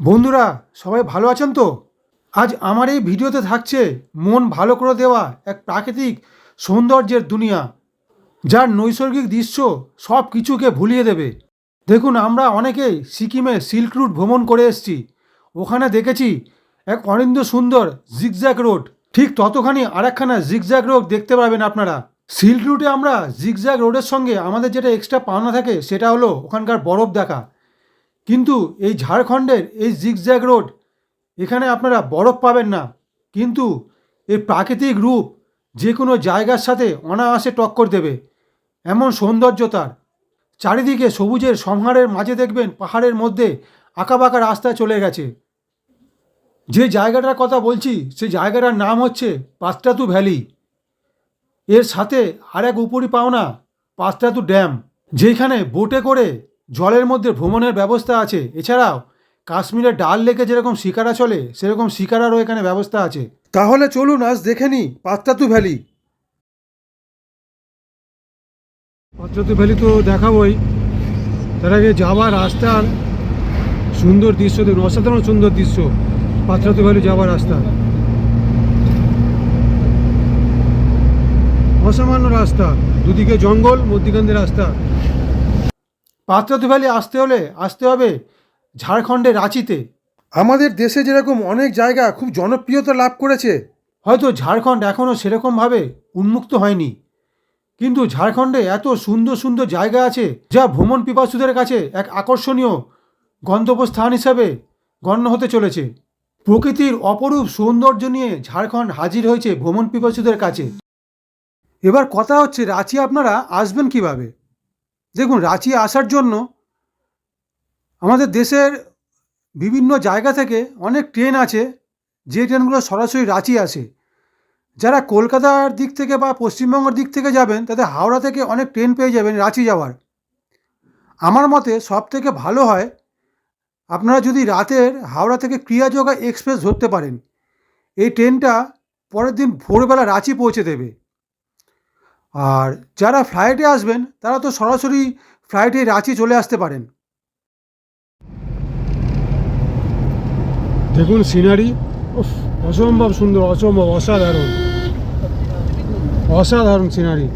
বন্ধুরা, সবাই ভালো আছেন তো? আজ আমার এই ভিডিওতে থাকছে মন ভালো করে দেওয়া এক প্রাকৃতিক সৌন্দর্যের দুনিয়া, যার নৈসর্গিক দৃশ্য সব কিছুকে ভুলিয়ে দেবে। দেখুন, আমরা অনেকেই সিকিমে সিল্ক রুট ভ্রমণ করে এসেছি। ওখানে দেখেছি এক অনিন্দ সুন্দর জিগজ্যাক রোড ঠিক ততখানি আরেকখানা জিগজ্যাক রোড দেখতে পাবেন আপনারা। সিল্ক রুটে আমরা জিগজ্যাক রোডের সঙ্গে আমাদের যেটা এক্সট্রা পাওনা থাকে, সেটা হলো ওখানকার বরফ দেখা। কিন্তু এই ঝাড়খণ্ডের এই জিগজ্যাগ রোড এখানে আপনারা বরফ পাবেন না। কিন্তু এর প্রাকৃতিক রূপ যে কোনো জায়গার সাথে অনায়াসে টক্কর দেবে। এমন সৌন্দর্য তার। চারিদিকে সবুজের সংহারের মাঝে দেখবেন পাহাড়ের মধ্যে আঁকাবাঁকা রাস্তায় চলে গেছে। যে জায়গাটার কথা বলছি সেই জায়গাটার নাম হচ্ছে পাস্টাতু ভ্যালি। এর সাথে আর এক উপরি পাওনা পাস্তাতু ড্যাম, যেখানে বোটে করে জলের মধ্যে ভ্রমণের ব্যবস্থা আছে। এছাড়াও কাশ্মীরের ডাল লেকে যেরকম শিকারা চলে সেরকম শিকারারও এখানে ব্যবস্থা আছে। তাহলে চলুন আজ দেখে নিই পাত্রাতু ভ্যালি। পাত্রাতু ভ্যালি তো দেখাবই। তার আগে যাওয়ার রাস্তার সুন্দর দৃশ্য দেখুন অসাধারণ সুন্দর দৃশ্য পাত্রাতু ভ্যালি যাওয়ার রাস্তা। অসামান্য রাস্তা দুদিকে জঙ্গল মধ্যিখান রাস্তা। পাত্রাতু ভ্যালি আসতে হলে আসতে হবে ঝাড়খণ্ডের রাঁচিতে। আমাদের দেশে যেরকম অনেক জায়গা খুব জনপ্রিয়তা লাভ করেছে। হয়তো ঝাড়খণ্ড এখনও সেরকমভাবে উন্মুক্ত হয়নি। কিন্তু ঝাড়খণ্ডে এত সুন্দর সুন্দর জায়গা আছে যা ভ্রমণ পিপাসুদের কাছে এক আকর্ষণীয় গন্তব্যস্থান হিসাবে গণ্য হতে চলেছে। প্রকৃতির অপরূপ সৌন্দর্য নিয়ে ঝাড়খণ্ড হাজির হয়েছে ভ্রমণ পিপাসুদের কাছে। এবার কথা হচ্ছে রাঁচি আপনারা আসবেন কীভাবে? দেখুন, রাঁচি আসার জন্য আমাদের দেশের বিভিন্ন জায়গা থেকে অনেক ট্রেন আছে, যে ট্রেনগুলো সরাসরি রাঁচি আসে। যারা কলকাতার দিক থেকে বা পশ্চিমবঙ্গের দিক থেকে যাবেন, তাদের হাওড়া থেকে অনেক ট্রেন পেয়ে যাবেন রাঁচি যাওয়ার। আমার মতে সব থেকে ভালো হয়, আপনারা যদি রাতের হাওড়া থেকে ক্রিয়াযোগা এক্সপ্রেস ধরতে পারেন, এই ট্রেনটা পরের দিন ভোরবেলা রাঁচি পৌঁছে দেবে। আর যারা ফ্লাইটে আসবেন, তারা তো সরাসরি ফ্লাইটে রাঁচি চলে আসতে পারেন। দেখুন সিনারি অসম্ভব সুন্দর, অসম্ভব অসাধারণ। অসাধারণ সিনারি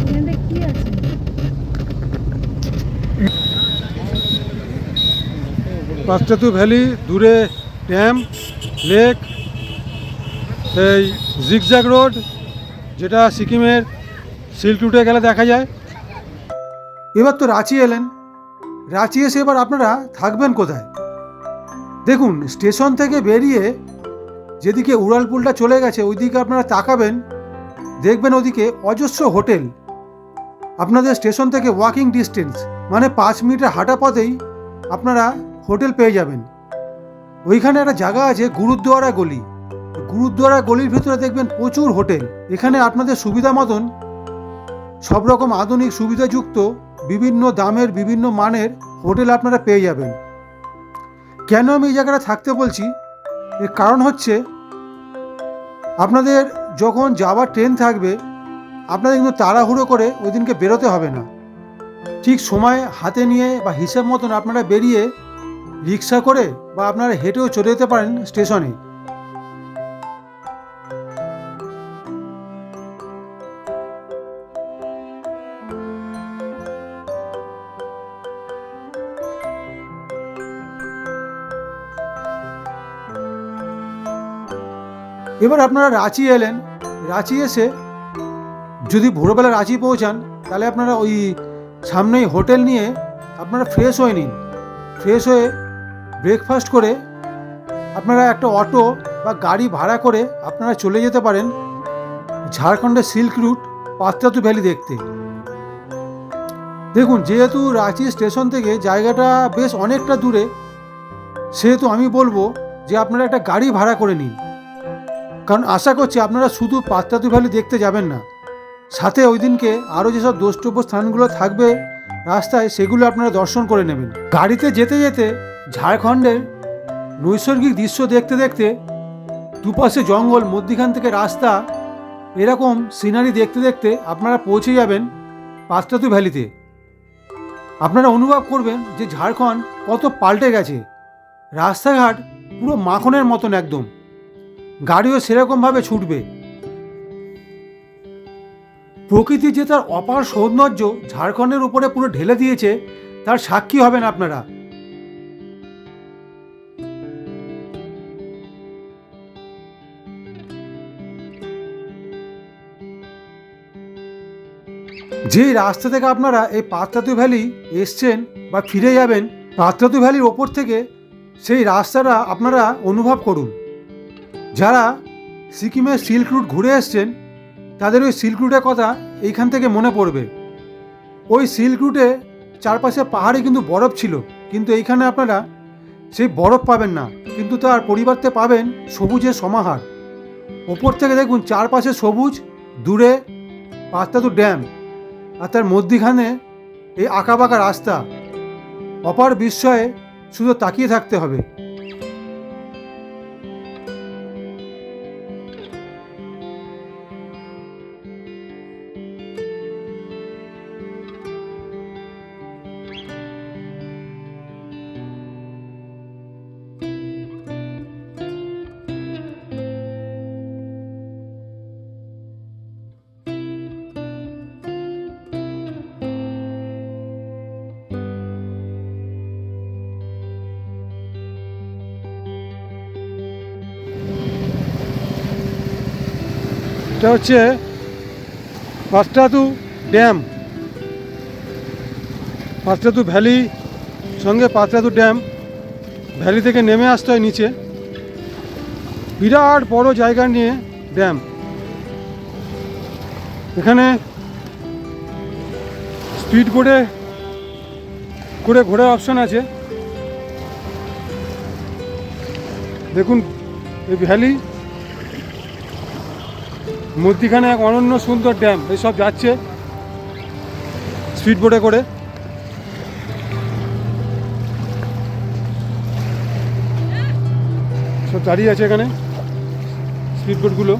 এখানে কি আছে পাশ্চাত্য ভ্যালি, দূরে ড্যাম, লেক, এই জিগজ্যাগ রোড যেটা সিকিমের সিল্ক রুটে গেলে দেখা যায়। এবার তো রাঁচি এলেন। রাঁচি এসে এবার আপনারা থাকবেন কোথায়? দেখুন, স্টেশন থেকে বেরিয়ে যেদিকে উড়ালপুলটা চলে গেছে, ওইদিকে আপনারা তাকাবেন। দেখবেন ওদিকে অজস্র হোটেল। আপনাদের স্টেশন থেকে ওয়াকিং ডিস্টেন্স মানে পাঁচ মিনিটের হাঁটা পথেই আপনারা হোটেল পেয়ে যাবেন। ওইখানে একটা জায়গা আছে গুরুদ্বারা গলি। গুরুদ্বারা গলির ভিতরে দেখবেন প্রচুর হোটেল। এখানে আপনাদের সুবিধা মতন সব রকম আধুনিক সুবিধাযুক্ত বিভিন্ন দামের, বিভিন্ন মানের হোটেল আপনারা পেয়ে যাবেন। কেন আমি এই জায়গাটা থাকতে বলছি? এর কারণ হচ্ছে আপনাদের যখন যাওয়ার ট্রেন থাকবে, আপনাদের কিন্তু তাড়াহুড়ো করে ওই দিনকে বেরোতে হবে না। ঠিক সময় হাতে নিয়ে বা হিসাব মতন আপনারা বেরিয়ে রিক্সা করে বা আপনারা হেঁটেও চলে যেতে পারেন স্টেশনে। এবার আপনারা রাঁচি এলেন। রাঁচি এসে যদি ভোরবেলা রাঁচি পৌঁছান, তাহলে আপনারা ওই সামনেই হোটেল নিয়ে আপনারা ফ্রেশ হয়ে নিন। ফ্রেশ হয়ে ব্রেকফাস্ট করে আপনারা একটা অটো বা গাড়ি ভাড়া করে আপনারা চলে যেতে পারেন ঝাড়খণ্ডের সিল্ক রুট পাত্রাতু ভ্যালি দেখতে। দেখুন, যেহেতু রাঁচি স্টেশন থেকে জায়গাটা বেশ অনেকটা দূরে, সেহেতু আমি বলব যে আপনারা একটা গাড়ি ভাড়া করে নিন। কারণ আশা করছি আপনারা শুধু পাত্রাতু ভ্যালি দেখতে যাবেন না, সাথে ওই দিনকে আরও যেসব দ্রষ্টব্য স্থানগুলো থাকবে রাস্তায় সেগুলো আপনারা দর্শন করে নেবেন। গাড়িতে যেতে যেতে ঝাড়খণ্ডের নৈসর্গিক দৃশ্য দেখতে দেখতে দুপাশে জঙ্গল, মধ্যিখান থেকে রাস্তা, এরকম সিনারি দেখতে দেখতে আপনারা পৌঁছে যাবেন পাঁচটাতু ভ্যালিতে। আপনারা অনুভব করবেন যে ঝাড়খণ্ড কত পাল্টে গেছে। রাস্তাঘাট পুরো মাখনের মতন একদম। গাড়িও সেরকমভাবে ছুটবে। প্রকৃতি যে তার অপার সৌন্দর্য ঝাড়খণ্ডের উপরে পুরো ঢেলে দিয়েছে, তার সাক্ষী হবেন আপনারা। যেই রাস্তা থেকে আপনারা এই পাত্রাতু ভ্যালি এসছেন বা ফিরে যাবেন পাত্রাতু ভ্যালির ওপর থেকে সেই রাস্তাটা আপনারা অনুভব করুন। যারা সিকিমের সিল্ক রুট ঘুরে এসছেন, তাদের ওই সিল্ক রুটের কথা এইখান থেকে মনে পড়বে। ওই সিল্ক রুটে চারপাশে পাহাড়ে কিন্তু বরফ ছিল, কিন্তু এইখানে আপনারা সেই বরফ পাবেন না, কিন্তু তার পরিবর্তে পাবেন সবুজের সমাহার। ওপর থেকে দেখুন, চারপাশে সবুজ, দূরে পাত্তাতু ড্যাম। আর তার মধ্যিখানে এই আঁকাবাঁকা রাস্তা অপার বিস্ময়ে শুধু তাকিয়ে থাকতে হবে। এটা হচ্ছে পাঁচটাতু ড্যাম। পাঁচটাতু ভ্যালি, সঙ্গে পাঁচটাতু ড্যাম। ভ্যালি থেকে নেমে আসতে হয় নিচে। বিরাট বড় জায়গা নিয়ে ড্যাম। এখানে স্পিড বোটে করে ঘোরার অপশন আছে। দেখুন, এই ভ্যালি মধ্যিখানে এক অনন্য সুন্দর ড্যাম, এসব যাচ্ছে স্পিড বোটে করে। সব দাঁড়িয়ে আছে এখানে স্পিড বোটগুলো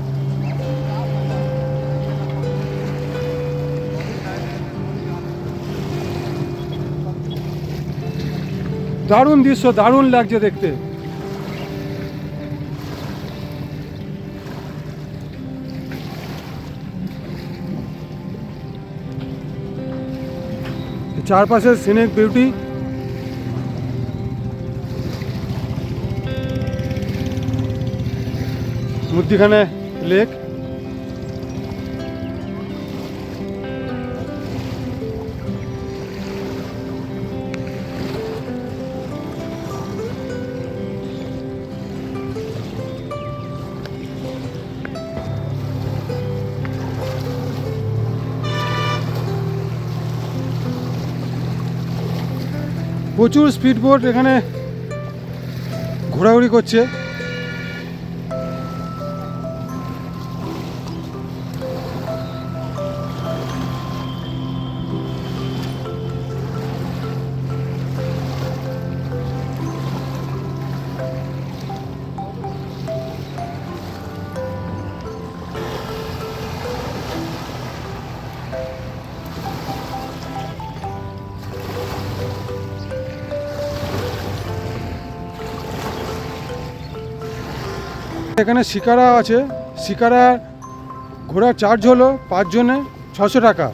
দারুণ দৃশ্য, দারুণ লাগছে দেখতে। চারপাশে সিনিক বিউটি। মধ্যিখানে লেক। প্রচুর স্পিড বোট এখানে ঘোরাঘুরি করছে। এখানে শিকারা আছে। শিকারা ঘোড়ার চার্জ হলো পাঁচজনে ছশো টাকা।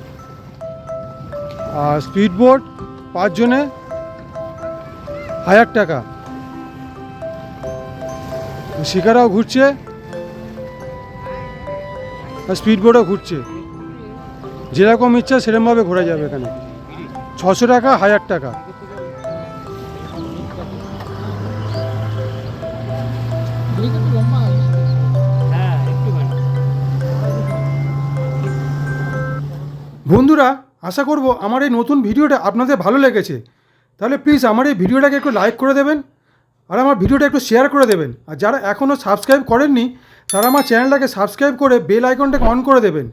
আর স্পিড বোট পাঁচজনে হাজার টাকা। শিকারাও ঘুরছে। আর স্পিড বোটও ঘুরছে। যেরকম ইচ্ছা সেরকমভাবে ঘোরা যাবে এখানে। ছশো টাকা, হাজার টাকা। বন্ধুরা, আশা করব আমার এই নতুন ভিডিওটা আপনাদের ভালো লেগেছে। তাহলে প্লিজ আমার এই ভিডিওটাকে একটু লাইক করে দেবেন আর আমার ভিডিওটা একটু শেয়ার করে দেবেন। আর যারা এখনও সাবস্ক্রাইব করেননি, তারা আমার চ্যানেলটাকে সাবস্ক্রাইব করে বেল আইকনটাকে অন করে দেবেন।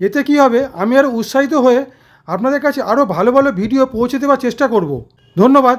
এতে কি হবে, আমি আরও উৎসাহিত হয়ে আপনাদের কাছে আরও ভালো ভালো ভিডিও পৌঁছে দেওয়ার চেষ্টা করব। ধন্যবাদ।